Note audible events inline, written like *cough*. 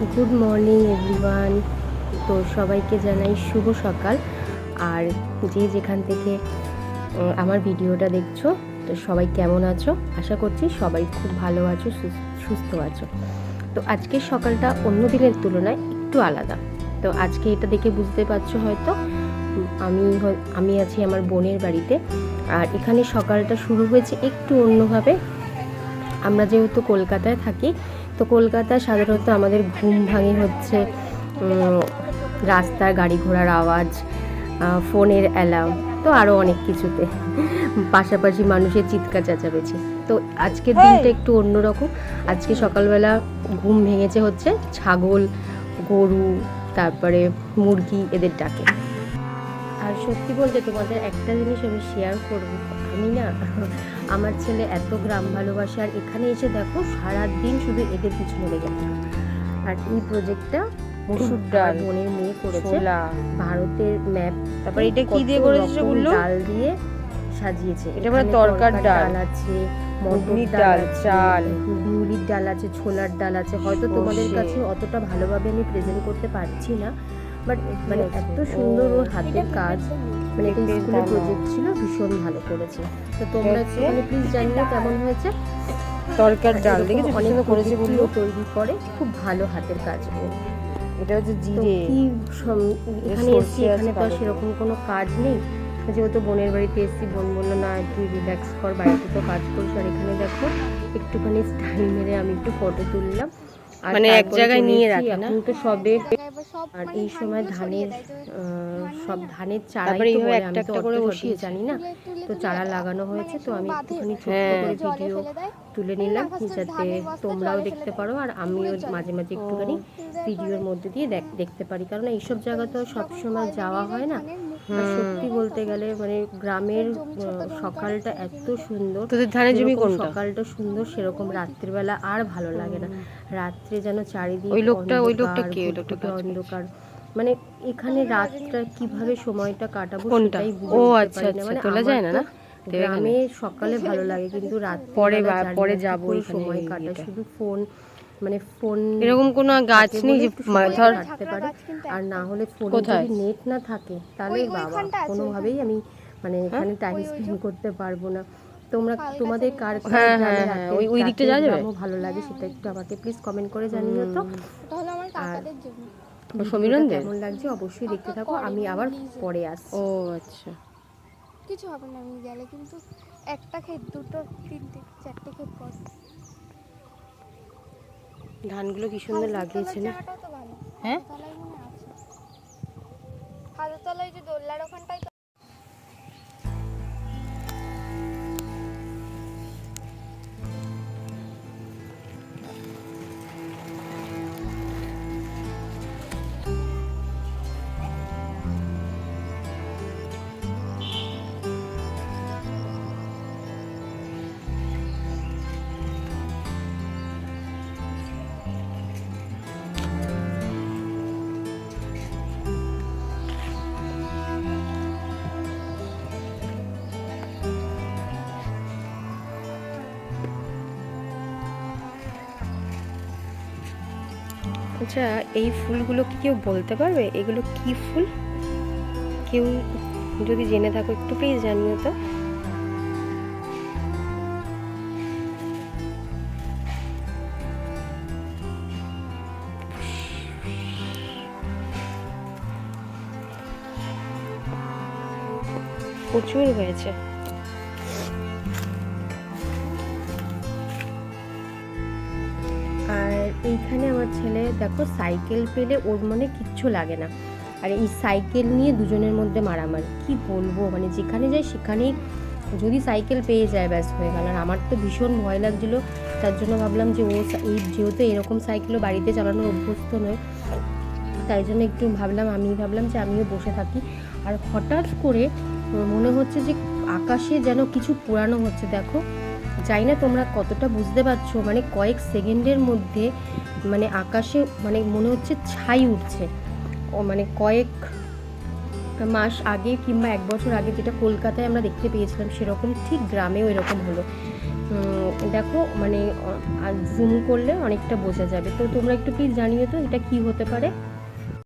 Good morning, everyone. তো সবাইকে জানাই শুভ সকাল। আর যে যেখান থেকে আমার ভিডিওটা দেখছ, তো সবাই কেমন আছো? আশা করছি সবাই খুব ভালো আছো, সুস- সুস্থ আছো। তো আজকের সকালটা অন্য দিনের তুলনায় একটু আলাদা। তো আজকে এটা দেখে বুঝতে পারছ হয়তো আমি আমি আছি আমার বোনের বাড়িতে। আর এখানে সকালটা শুরু হয়েছে একটু অন্যভাবে। আমরা যেহেতু কলকাতায় থাকি তো কলকাতায় সাধারণত আমাদের ঘুম ভাঙে হচ্ছে রাস্তার গাড়ি ঘোড়ার আওয়াজ ফোনের অ্যালার্ম তো আরও অনেক কিছুতে। পাশাপাশি মানুষের চিৎকার চেঁচামেচি। তো আজকের দিনটা একটু অন্যরকম। আজকে সকালবেলা ঘুম ভেঙেছে হচ্ছে ছাগল গরু তারপরে মুরগি এদের ডাকে। আর সত্যি বলতে তোমাদের একটা জিনিস আমি শেয়ার করব। আমি না *laughs* আমার ছেলে এত গ্রাম ভালোবাসে আর এখানে এসে দেখো সারাদিন শুধু এদের পিছনে লেগে থাকে। আর এই প্রজেক্টটা মসুর ডাল বোনের মেয়ে করেছে। ভারতের ম্যাপ তারপর এটা কি দিয়ে করেছে বলল ডাল দিয়ে সাজিয়েছে। এটা মানে তরকার ডাল। আছে মটর ডাল ডাল, চাল। বিউলির ডাল আছে ছোলার ডাল আছে। হয়তো তোমাদের কাছে অতটা ভালোভাবে আমি প্রেজেন্ট করতে পারছি না বাট মানে এত সুন্দর ওর হাতের কাজ। মানে দেখতে স্কুলের প্রজেক্ট ছিল ভীষণ ভালো করেছে। তো তোমরা? একটুখানি প্লিজ জানিও কেমন হয়েছে। তরকার ডাল এরকম দেখেছ? অনেক করেছে বলল তৈরি করে খুব ভালো হাতের কাজ এটা হচ্ছে জিরে এখানে এসছি এখানে তো সেরকম কোনো কাজ নেই। যেহেতু বোনের বাড়িতে এসছি বোন বলল না তুই রিল্যাক্স কর বাড়িতে তো কাজ করিস। আর এখানে দেখো একটুখানি স্টাইল মেরে আমি একটু ফটো তুললাম। মানে এক জায়গায় নিয়ে রাখে না? এখন তো সবে আর এই সময় ধানের সব ধানের চারাই তারপরে তো এইভাবে একটা একটা করে বসিয়েছে। জানি না? তো চারা লাগানো হয়েছে তো আমি একটুখানি ছোট্ট হ্যাঁ। করে ভিডিও তুলে নিলাম। যাতে তোমরাও দেখতে পারো আর আমিও মাঝে মাঝে একটুখানি ভিডিওর মধ্যে দিয়ে দেখতে পারি। কারণ এইসব জায়গা তো সব সময় যাওয়া হয় না। সত্যি বলতে গেলে মানে গ্রামের সকালটা এত সুন্দর তোদের ধানের জমি কোনটা সকালটা সুন্দর সেরকম রাত্রিবেলা আর ভালো লাগে না রাত্রে যেন চারিদিকে ওই লোকটা- ওই লোকটা কে? ওই লোকটা অন্ধকার মানে এখানে রাতটা কীভাবে সময়টা কাটাবো? সেটাই বুঝে ও আচ্ছা, পারি না। আচ্ছা, মানে তোলা যায় না, না? গ্রামে সকালে ভালো লাগে কিন্তু রাত পরে পরে যাব সময় এটা। শুধু ফোন মানে ফোন এরকম কোনো গাছ নেই যে ধর কাটতে পারে। আর না হলে ফোনে যদি নেট না থাকে তাহলে বাবা কোনোভাবেই আমি মানে এখানে টাইম স্পেন্ড করতে পারব না। তোমরা তোমাদের কার। হ্যাঁ, হ্যাঁ, হ্যাঁ, ওই- ওই দিকটা যাওয়া যাবে? ভালো লাগে সেটা একটু আমাকে প্লিজ কমেন্ট করে জানিও তো। ওটা হলো আমার কাকাদের জন্য। সমীরণদের? কেমন লাগছে অবশ্যই দেখতে থাকো আমি আবার পরে আসছি। ও আচ্ছা। কিছু হবে না আমি গেলে কিন্তু একটা ক্ষেত দুটো তিনটে। ধানগুলো কি সুন্দর লাগিয়েছে না? হ্যাঁ? হাজারতলায় যে দোল্লার ওখানটায় আচ্ছা এই ফুলগুলো কি কেউ বলতে পারবে? এগুলো কি ফুল? কেউ যদি জেনে থাকো একটু প্লিজ জানিও তো। প্রচুর হয়েছে। এইখানে আমার ছেলে দেখো সাইকেল পেলে ওর মনে কিচ্ছু লাগে না। আর এই সাইকেল নিয়ে দুজনের মধ্যে মারামারি। কি বলব? মানে যেখানে যাই সেখানেই যদি সাইকেল পেয়ে যায়, ব্যাস হয়ে গেল। আর আমার তো ভীষণ ভয় লাগছিল। তার জন্য ভাবলাম যে ও এই যেহেতু এরকম সাইকেলও বাড়িতে চালানোর অভ্যস্ত নয়, তাই জন্য একটু ভাবলাম, আমি ভাবলাম যে আমিও বসে থাকি। আর হঠাৎ করে মনে হচ্ছে যে আকাশে যেন কিছু পোড়ানো হচ্ছে, দেখো। জানি না তোমরা কতটা বুঝতে পারছ মানে কয়েক সেকেন্ডের মধ্যে মানে আকাশে মানে মনে হচ্ছে ছাই উঠছে। ও মানে কয়েক মাস আগে কিংবা এক বছর আগে যেটা কলকাতায় আমরা দেখতে পেয়েছিলাম সেরকম ঠিক গ্রামেও এরকম হলো। দেখো মানে জুম করলে অনেকটা বোঝা যাবে। তো তোমরা একটু প্লিজ জানিও তো এটা কি হতে পারে?